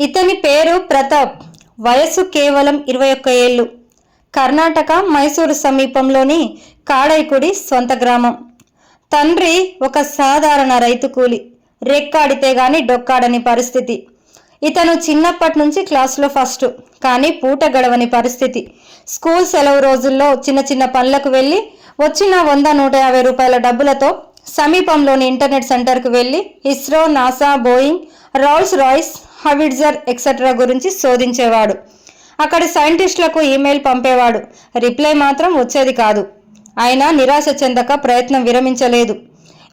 ఇతని పేరు ప్రతాప్. వయస్సు కేవలం ఇరవై ఒక్క ఏళ్ళు. కర్ణాటక మైసూరు సమీపంలోని కాడైకుడి సొంత గ్రామం. తండ్రి ఒక సాధారణ రైతు కూలి. రెక్కాడితే గాని డొక్కాడని పరిస్థితి. ఇతను చిన్నప్పటి నుంచి క్లాసులో ఫస్ట్ కానీ పూట గడవని పరిస్థితి. స్కూల్ సెలవు రోజుల్లో చిన్న చిన్న పనులకు వెళ్ళి వచ్చిన వంద నూట యాభై రూపాయల డబ్బులతో సమీపంలోని ఇంటర్నెట్ సెంటర్కు వెళ్ళి ISRO NASA Boeing Rolls Royce హవిడ్జర్ etcetera గురించి శోధించేవాడు. అక్కడి సైంటిస్టులకు ఈమెయిల్ పంపేవాడు. రిప్లై మాత్రం వచ్చేది కాదు. అయినా నిరాశ చెందక ప్రయత్నం విరమించలేదు.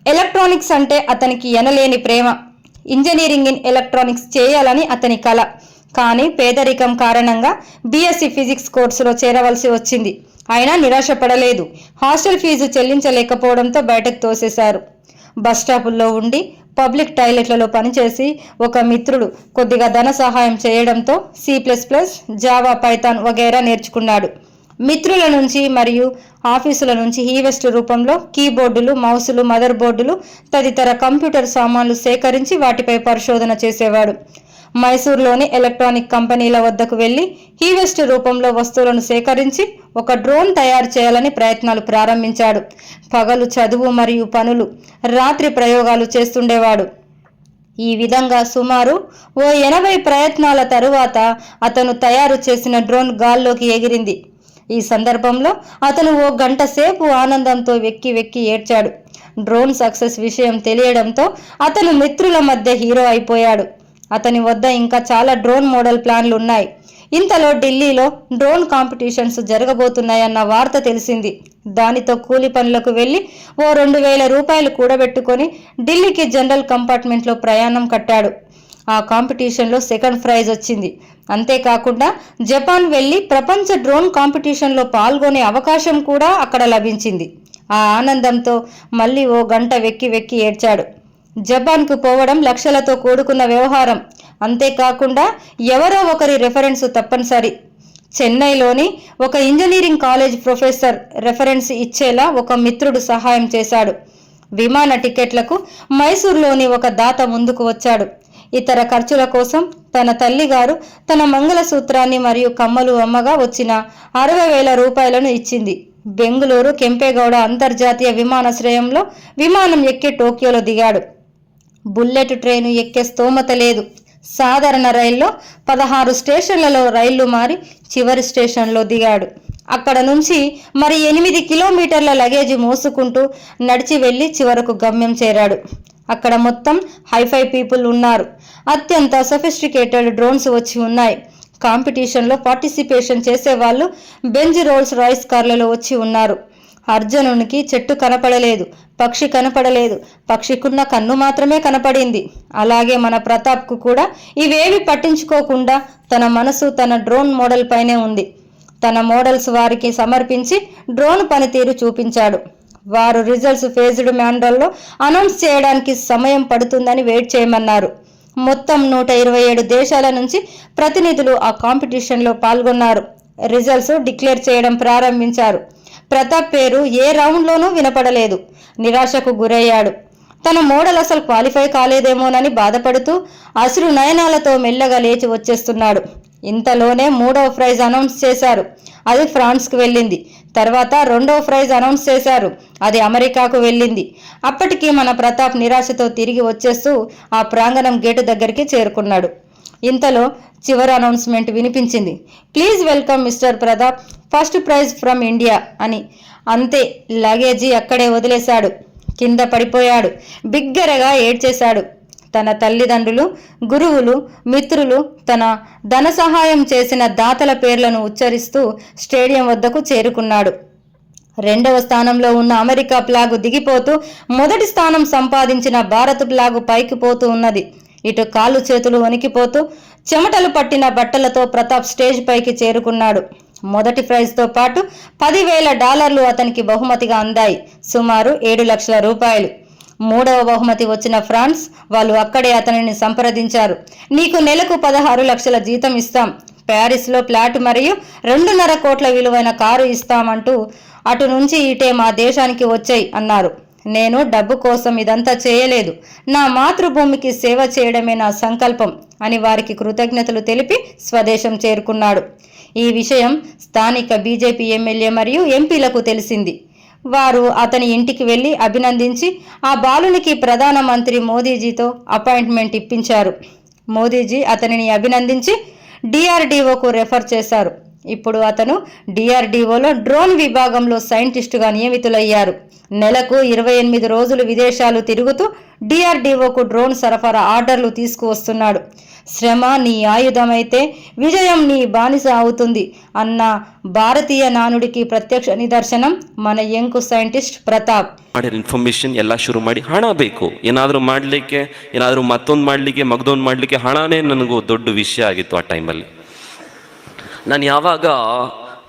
ఎలక్ట్రానిక్స్ అంటే అతనికి ఎనలేని ప్రేమ. ఇంజనీరింగ్ ఇన్ ఎలక్ట్రానిక్స్ చేయాలని అతని కల. కానీ పేదరికం కారణంగా బీఎస్సీ ఫిజిక్స్ కోర్సులో చేరవలసి వచ్చింది. అయినా నిరాశపడలేదు. హాస్టల్ ఫీజు చెల్లించలేకపోవడంతో బయటకు తోసేశారు. బస్ స్టాపుల్లో ఉండి పబ్లిక్ టాయిలెట్లలో పనిచేసి ఒక మిత్రుడు కొద్దిగా ధన సహాయం చేయడంతో C plus plus Java Python వగైరా నేర్చుకున్నాడు. మిత్రుల నుంచి మరియు ఆఫీసుల నుంచి ఈవెస్ట్ రూపంలో కీబోర్డులు మౌసులు మదర్ బోర్డులు తదితర కంప్యూటర్ సామాన్లు సేకరించి వాటిపై పరిశోధన చేసేవాడు. మైసూర్లోని ఎలక్ట్రానిక్ కంపెనీల వద్దకు వెళ్ళి హీవెస్ట్ రూపంలో వస్తువులను సేకరించి ఒక డ్రోన్ తయారు చేయాలని ప్రయత్నాలు ప్రారంభించాడు. పగలు చదువు మరియు పనులు రాత్రి ప్రయోగాలు చేస్తుండేవాడు. ఈ విధంగా సుమారు ఓ ఎనభై ప్రయత్నాల తరువాత అతను తయారు చేసిన డ్రోన్ గాల్లోకి ఎగిరింది. ఈ సందర్భంలో అతను ఓ గంట సేపు ఆనందంతో వెక్కి వెక్కి ఏడ్చాడు. డ్రోన్ సక్సెస్ విషయం తెలియడంతో అతను మిత్రుల మధ్య హీరో అయిపోయాడు. అతని వద్ద ఇంకా చాలా డ్రోన్ మోడల్ ప్లాన్లు ఉన్నాయి. ఇంతలో ఢిల్లీలో డ్రోన్ కాంపిటీషన్స్ జరగబోతున్నాయన్న వార్త తెలిసింది. దానితో కూలి పనులకు వెళ్ళి ఓ రెండు వేల రూపాయలు కూడబెట్టుకొని ఢిల్లీకి జనరల్ కంపార్ట్మెంట్లో ప్రయాణం కట్టాడు. ఆ కాంపిటీషన్లో సెకండ్ ప్రైజ్ వచ్చింది. అంతేకాకుండా జపాన్ వెళ్ళి ప్రపంచ డ్రోన్ కాంపిటీషన్లో పాల్గొనే అవకాశం కూడా అక్కడ లభించింది. ఆ ఆనందంతో మళ్ళీ ఓ గంట వెక్కి వెక్కి ఏడ్చాడు. జపాన్కు పోవడం లక్షలతో కూడుకున్న వ్యవహారం. అంతేకాకుండా ఎవరో ఒకరి రెఫరెన్స్ తప్పనిసరి. చెన్నైలోని ఒక ఇంజనీరింగ్ కాలేజ్ ప్రొఫెసర్ రెఫరెన్స్ ఇచ్చేలా ఒక మిత్రుడు సహాయం చేశాడు. విమాన టికెట్లకు మైసూర్లోని ఒక దాత ముందుకు వచ్చాడు. ఇతర ఖర్చుల కోసం తన తల్లిగారు తన మంగళసూత్రాన్ని మరియు కమ్మలు అమ్మగా వచ్చిన అరవై వేల రూపాయలను ఇచ్చింది. బెంగుళూరు కెంపేగౌడ అంతర్జాతీయ విమానాశ్రయంలో విమానం ఎక్కి టోక్యోలో దిగాడు. బుల్లెట్ ట్రైను ఎక్కే స్తోమత లేదు. సాధారణ రైల్లో పదహారు స్టేషన్లలో రైళ్ళు మారి చివరి స్టేషన్లో దిగాడు. అక్కడ నుంచి మరి ఎనిమిది కిలోమీటర్ల లగేజ్ మోసుకుంటూ నడిచి వెళ్ళి చివరకు గమ్యం చేరాడు. అక్కడ మొత్తం హైఫై పీపుల్ ఉన్నారు. అత్యంత సొఫిస్టికేటెడ్ డ్రోన్స్ వచ్చి ఉన్నాయి. కాంపిటీషన్లో పార్టిసిపేషన్ చేసే వాళ్ళు బెంజ్ రోల్స్ రాయిస్ కార్లలో వచ్చి ఉన్నారు. అర్జునునికి చెట్టు కనపడలేదు పక్షి కనపడలేదు. పక్షికున్న కన్ను మాత్రమే కనపడింది. అలాగే మన ప్రతాప్కు కూడా ఇవేవి పట్టించుకోకుండా తన మనసు తన డ్రోన్ మోడల్ పైనే ఉంది. తన మోడల్స్ వారికి సమర్పించి డ్రోన్ పనితీరు చూపించాడు. వారు రిజల్ట్స్ ఫేజ్డ్ మ్యాండల్లో అనౌన్స్ చేయడానికి సమయం పడుతుందని వెయిట్ చేయమన్నారు. మొత్తం నూట ఇరవై ఏడు దేశాల నుంచి ప్రతినిధులు ఆ కాంపిటీషన్లో పాల్గొన్నారు. రిజల్ట్స్ డిక్లేర్ చేయడం ప్రారంభించారు. ప్రతాప్ పేరు ఏ రౌండ్లోనూ వినపడలేదు. నిరాశకు గురయ్యాడు. తన మోడల్ అసలు క్వాలిఫై కాలేదేమోనని బాధపడుతూ అసురు నయనాలతో మెల్లగా లేచి వచ్చేస్తున్నాడు. ఇంతలోనే మూడవ ప్రైజ్ అనౌన్స్ చేశారు. అది ఫ్రాన్స్కు వెళ్ళింది. తర్వాత రెండవ ప్రైజ్ అనౌన్స్ చేశారు. అది అమెరికాకు వెళ్ళింది. అప్పటికి మన ప్రతాప్ నిరాశతో తిరిగి వచ్చేస్తూ ఆ ప్రాంగణం గేటు దగ్గరికి చేరుకున్నాడు. ఇంతలో చివరి అనౌన్స్మెంట్ వినిపించింది. Please welcome mister Pratap first prize from India అని. అంతే లగేజీ అక్కడే వదిలేశాడు. కింద పడిపోయాడు. బిగ్గరగా ఏడ్చేశాడు. తన తల్లిదండ్రులు గురువులు మిత్రులు తన ధన సహాయం చేసిన దాతల పేర్లను ఉచ్చరిస్తూ స్టేడియం వద్దకు చేరుకున్నాడు. రెండవ స్థానంలో ఉన్న అమెరికా ప్లాగు దిగిపోతూ మొదటి స్థానం సంపాదించిన భారత్ ప్లాగు పైకి పోతూ ఉన్నది. ఇటు కాళ్ళు చేతులు వణికిపోతూ చెమటలు పట్టిన బట్టలతో ప్రతాప్ స్టేజ్ పైకి చేరుకున్నాడు. మొదటి ప్రైజ్తో పాటు పదివేల డాలర్లు అతనికి బహుమతిగా అందాయి. సుమారు ఏడు లక్షల రూపాయలు. మూడవ బహుమతి వచ్చిన ఫ్రాన్స్ వాళ్ళు అక్కడే అతనిని సంప్రదించారు. నీకు నెలకు పదహారు లక్షల జీతం ఇస్తాం. ప్యారిస్లో ఫ్లాట్ మరియు రెండున్నర కోట్ల విలువైన కారు ఇస్తామంటూ అటు నుంచి ఇటే మా దేశానికి వచ్చాయి అన్నారు. నేను డబ్బు కోసం ఇదంతా చేయలేదు. నా మాతృభూమికి సేవ చేయడమే నా సంకల్పం అని వారికి కృతజ్ఞతలు తెలిపి స్వదేశం చేరుకున్నాడు. ఈ విషయం స్థానిక బీజేపీ ఎమ్మెల్యే మరియు ఎంపీలకు తెలిసింది. వారు అతని ఇంటికి వెళ్ళి అభినందించి ఆ బాలునికి ప్రధానమంత్రి మోదీజీతో అపాయింట్మెంట్ ఇప్పించారు. మోదీజీ అతనిని అభినందించి డిఆర్డీఓకు రెఫర్ చేశారు. ఇప్పుడు అతను డిఆర్డీఓలో డ్రోన్ విభాగంలో సైంటిస్టుగా నియమితులయ్యారు నెలకు ఇరవై ఎనిమిది రోజులు విదేశాలు తిరుగుతూ డిఆర్డీఓకు డ్రోన్ సరఫరా ఆర్డర్లు తీసుకువస్తున్నాడు శ్రమ నీ ఆయుధమైతే విజయం నీ బానిస అవుతుంది అన్న భారతీయ నానుడికి ప్రత్యక్ష నిదర్శనం మన యంకు సైంటిస్ట్ ప్రతాప్ ಮಾಡಿರೋ ಇನ್ಫಾರ್ಮೇಷನ್ ಎಲ್ಲ ಶುರು ಮಾಡಿ ಹಣ ಬೇಕು ಏನಾದರೂ ಮಾಡಲಿಕ್ಕೆ ಏನಾದರೂ ಮತ್ತೊಂದು ಮಾಡಲಿಕ್ಕೆ ಮಗದೊಂದು ಮಾಡಲಿಕ್ಕೆ ಹಣನೇ ನನಗೂ ದೊಡ್ಡ ವಿಷಯ ಆಗಿತ್ತು ಆ ಟೈಮಲ್ಲಿ ನಾನು ಯಾವಾಗ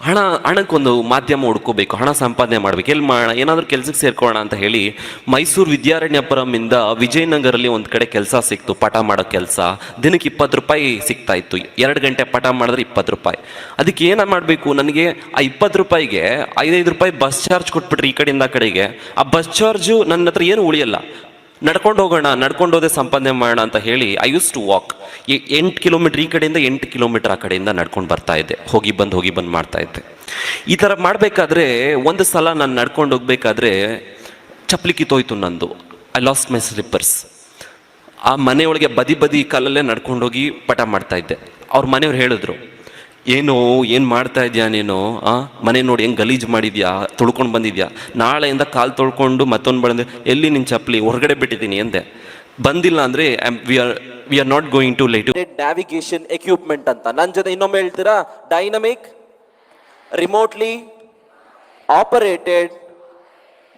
ಹಣ, ಹಣಕ್ಕೊಂದು ಮಾಧ್ಯಮ ಹುಡ್ಕೋಬೇಕು, ಹಣ ಸಂಪಾದನೆ ಮಾಡಬೇಕು, ಎಲ್ಲಿ ಮಾಡೋಣ ಏನಾದರೂ ಕೆಲಸಕ್ಕೆ ಸೇರ್ಕೊಳ್ಳೋಣ ಅಂತ ಹೇಳಿ ಮೈಸೂರು ವಿದ್ಯಾರಣ್ಯಪುರಮಿಂದ ವಿಜಯನಗರಲ್ಲಿ ಒಂದು ಕಡೆ ಕೆಲಸ ಸಿಕ್ತು, ಪಾಠ ಮಾಡೋ ಕೆಲಸ. ದಿನಕ್ಕೆ ಇಪ್ಪತ್ತು ರೂಪಾಯಿ ಸಿಗ್ತಾ ಇತ್ತು. ಎರಡು ಗಂಟೆ ಪಾಠ ಮಾಡಿದ್ರೆ ಇಪ್ಪತ್ತು ರೂಪಾಯಿ. ಅದಕ್ಕೆ ಏನು ಮಾಡಬೇಕು? ನನಗೆ ಆ ಇಪ್ಪತ್ತು ರೂಪಾಯಿಗೆ ಐದೈದು ರೂಪಾಯಿ ಬಸ್ ಚಾರ್ಜ್ ಕೊಟ್ಬಿಟ್ರಿ ಈ ಕಡೆಯಿಂದ ಕಡೆಗೆ. ಆ ಬಸ್ ಚಾರ್ಜು ನನ್ನ ಹತ್ರ ಏನು ಉಳಿಯಲ್ಲ. ನಡ್ಕೊಂಡು ಹೋಗೋಣ, ನಡ್ಕೊಂಡು ಹೋದೆ ಸಂಪಾದನೆ ಮಾಡೋಣ ಅಂತ ಹೇಳಿ ಐ ಯೂಸ್ ಟು ವಾಕ್ ಎಂಟು ಕಿಲೋಮೀಟ್ರ್ ಈ ಕಡೆಯಿಂದ ಎಂಟು ಕಿಲೋಮೀಟ್ರ್ ಆ ಕಡೆಯಿಂದ ನಡ್ಕೊಂಡು ಬರ್ತಾ ಇದ್ದೆ. ಹೋಗಿ ಬಂದು ಹೋಗಿ ಬಂದು ಮಾಡ್ತಾ ಇದ್ದೆ. ಈ ಥರ ಮಾಡಬೇಕಾದ್ರೆ ಒಂದು ಸಲ ನಾನು ನಡ್ಕೊಂಡು ಹೋಗ್ಬೇಕಾದ್ರೆ ಚಪ್ಪಲಿ ಕಿತ್ತೋಯ್ತು ನಂದು. ಐ ಲಾಸ್ಟ್ ಮೈ ಸ್ಲಿಪ್ಪರ್ಸ್ ಆ ಮನೆಯೊಳಗೆ ಬದಿ ಬದಿ ಕಾಲಲ್ಲೇ ನಡ್ಕೊಂಡೋಗಿ ಪಟ ಮಾಡ್ತಾ ಇದ್ದೆ. ಅವ್ರ ಮನೆಯವ್ರು ಹೇಳಿದ್ರು ಏನು ಏನು ಮಾಡ್ತಾ ಇದೆಯಾ ನೀನು? ಆ, ಮನೆ ನೋಡಿ ಹೆಂಗೆ ಗಲೀಜು ಮಾಡಿದ್ಯಾ? ತೊಳ್ಕೊಂಡು ಬಂದಿದ್ಯಾ? ನಾಳೆಯಿಂದ ಕಾಲು ತೊಳ್ಕೊಂಡು ಮತ್ತೊಂದು ಬಂದೆ ಎಲ್ಲಿ ನಿನ್ನ ಚಪ್ಪಲಿ? ಹೊರಗಡೆ ಬಿಟ್ಟಿದ್ದೀನಿ ಎಂದೆ. ಬಂದಿಲ್ಲ ಅಂದರೆ we are we are not going to light navigation equipment ಅಂತ. ನನ್ನ ಜೊತೆ ಇನ್ನೊಮ್ಮೆ ಹೇಳ್ತೀರಾ? Dynamic remotely operated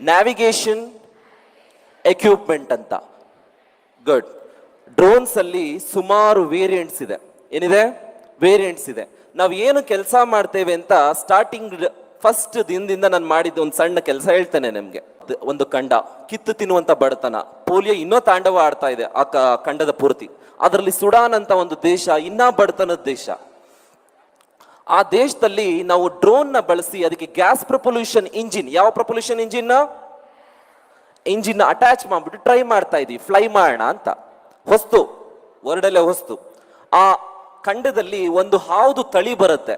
navigation equipment ಅಂತ. ಗುಡ್ ಡ್ರೋನ್ಸ್ ಅಲ್ಲಿ ಸುಮಾರು ವೇರಿಯಂಟ್ಸ್ ಇದೆ. ಏನಿದೆ? ವೇರಿಯಂಟ್ಸ್ ಇದೆ. ನಾವು ಏನು ಕೆಲಸ ಮಾಡ್ತೇವೆ ಅಂತ ಸ್ಟಾರ್ಟಿಂಗ್ ಫಸ್ಟ್ ದಿನದಿಂದ ನಾನು ಮಾಡಿದ್ದು ಒಂದು ಸಣ್ಣ ಕೆಲಸ ಹೇಳ್ತೇನೆ ನಿಮಗೆ. ಒಂದು ಕಂಡ ಕಿತ್ತು ತಿನ್ನುವಂಥ ಬಡತನ. ಪೋಲಿಯೋ ಇನ್ನೂ ತಾಂಡವ ಆಡ್ತಾ ಇದೆ ಆ ಖಂಡದ ಪೂರ್ತಿ. ಅದರಲ್ಲಿ ಸುಡಾನ್ ಅಂತ ಒಂದು ದೇಶ, ಇನ್ನೂ ಬಡತನದ ದೇಶ. ಆ ದೇಶದಲ್ಲಿ ನಾವು ಡ್ರೋನ್ನ ಬಳಸಿ ಅದಕ್ಕೆ ಗ್ಯಾಸ್ ಪ್ರಪೊಲ್ಯೂಷನ್ ಇಂಜಿನ್ ಯಾವ ಪ್ರಪೊಲ್ಯೂಷನ್ ಇಂಜಿನ್ ಇಂಜಿನ್ ಅಟ್ಯಾಚ್ ಮಾಡ್ಬಿಟ್ಟು ಟ್ರೈ ಮಾಡ್ತಾ ಇದೀವಿ. ಫ್ಲೈ ಮಾಡೋಣ ಅಂತ. ಹೊಸ್ತು, ಹೊರಡಲೆ ಹೊಸ್ತು. ಆ ಖಂಡದಲ್ಲಿ ಒಂದು ಹಾವುದು ತಳಿ ಬರುತ್ತೆ.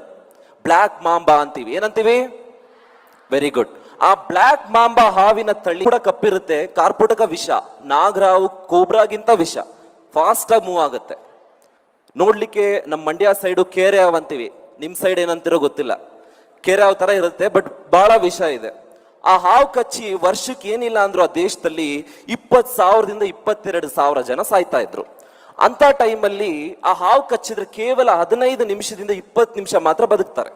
ಬ್ಲ್ಯಾಕ್ ಮಾಂಬಾ ಅಂತೀವಿ. ಏನಂತೀವಿ? ವೆರಿ ಗುಡ್ ಆ ಬ್ಲ್ಯಾಕ್ ಮಾಂಬಾ ಹಾವಿನ ತಳಿ ಕೂಡ ಕಪ್ಪಿರುತ್ತೆ. ಕಾರ್ಪುಟಕ ವಿಷ, ನಾಗರಾವು, ಕೋಬ್ರಾಗಿಂತ ವಿಷ. ಫಾಸ್ಟ್ ಆಗಿ ಮೂವ್ ಆಗುತ್ತೆ. ನೋಡ್ಲಿಕ್ಕೆ ನಮ್ಮ ಮಂಡ್ಯ ಸೈಡು ಕೆರೆ ಅಂತೀವಿ. ನಿಮ್ ಸೈಡ್ ಏನಂತಿರೋ ಗೊತ್ತಿಲ್ಲ. ಕೆರೆ ಯಾವ ತರ ಇರುತ್ತೆ, ಬಟ್ ಬಹಳ ವಿಷ ಇದೆ. ಆ ಹಾವು ಕಚ್ಚಿ ವರ್ಷಕ್ಕೆ ಏನಿಲ್ಲ ಅಂದ್ರೂ ಆ ದೇಶದಲ್ಲಿ ಇಪ್ಪತ್ ಸಾವಿರದಿಂದ ಇಪ್ಪತ್ತೆರಡು ಸಾವಿರ ಜನ ಸಾಯ್ತಾ ಇದ್ರು. ಅಂತ ಟೈಮಲ್ಲಿ ಆ ಹಾವು ಕಚ್ಚಿದ್ರೆ ಕೇವಲ ಹದಿನೈದು ನಿಮಿಷದಿಂದ ಇಪ್ಪತ್ತು ನಿಮಿಷ ಮಾತ್ರ ಬದುಕ್ತಾರೆ.